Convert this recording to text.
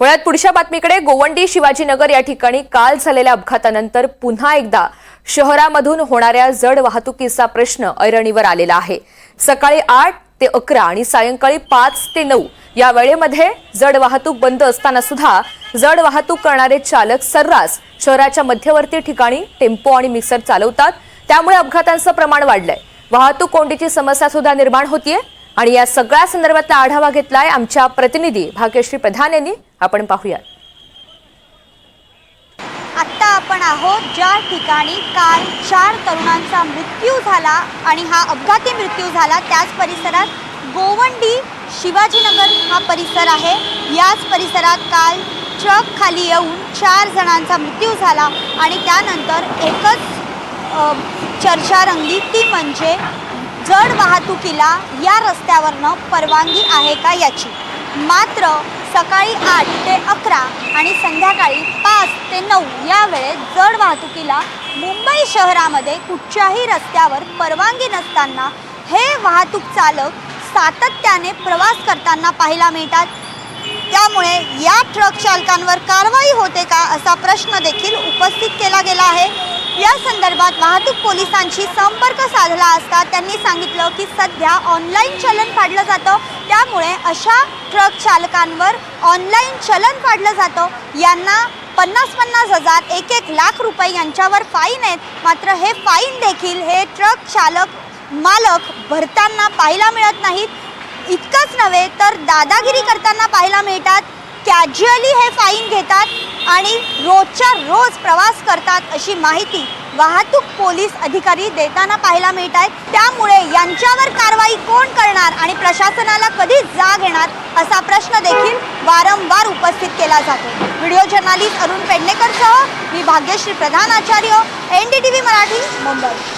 वळ्यात पुढच्या बातमीकडे गोवंडी शिवाजीनगर या ठिकाणी काल झालेल्या अपघातानंतर पुन्हा एकदा शहरामधून होणाऱ्या जड वाहतुकीचा प्रश्न ऐरणीवर आलेला आहे. सकाळी आठ ते अकरा आणि सायंकाळी पाच ते नऊ या वेळेमध्ये जड वाहतूक बंद असताना सुद्धा जड वाहतूक करणारे चालक सर्रास शहराच्या मध्यवर्ती ठिकाणी टेम्पो आणि मिक्सर चालवतात. त्यामुळे अपघातांचं प्रमाण वाढलंय. वाहतूक कोंडीची समस्या सुद्धा निर्माण होतीये आणि या सगळ्या संदर्भातला आढावा घेतलाय आमच्या प्रतिनिधी भाग्यश्री प्रधान यांनी. आपण पाहूयात. आत्ता आपण आहोत ज्या ठिकाणी काल चार तरुणांचा मृत्यू झाला आणि हा अपघाती मृत्यू झाला त्याच परिसरात गोवंडी शिवाजीनगर हा परिसर आहे. याच परिसरात काल ट्रक खाली येऊन चार जणांचा मृत्यू झाला आणि त्यानंतर एकच चर्चा रंगली ती म्हणजे जड वाहतुकीला या रस्त्यावरनं परवानगी आहे का याची. मात्र सकाळी आठ ते अकरा आणि संध्याकाळी पाच ते नऊ या वेळेत जड वाहतुकीला मुंबई शहरामध्ये कुठच्याही रस्त्यावर परवानगी नसताना हे वाहतूक चालक सातत्याने प्रवास करताना पाहायला मिळतात. त्यामुळे या ट्रक चालकांवर कारवाई होते का असा प्रश्न देखील उपस्थित केला गेला आहे. या संदर्भात वाहतूक पोलिसांशी संपर्क साधला असता त्यांनी सांगितलं की सध्या ऑनलाईन चलन पाडलं जातं. त्यामुळे अशा ट्रक चालकांवर ऑनलाईन चलन पाडलं जातं. यांना पन्नास पन्नास हजार एक एक लाख रुपये यांच्यावर फाईन आहेत. मात्र हे फाईन देखील हे ट्रक चालक मालक भरताना पाहायला मिळत नाहीत. इतकंच नव्हे तर दादागिरी करताना पाहायला मिळतात. कॅज्युअली हे फाईन घेतात आणि रोजच्या रोज प्रवास करतात अशी माहिती वाहतूक पोलीस अधिकारी देताना पाहायला मिळत आहेत त्यामुळे यांच्यावर कारवाई कोण करणार आणि प्रशासनाला कधी जाग येणार असा प्रश्न देखील वारंवार उपस्थित केला जातो. व्हिडिओ जर्नालिस्ट अरुण पेडणेकरसह मी Bhagyashree Pradhan Acharya N D T V Marathi Mumbai.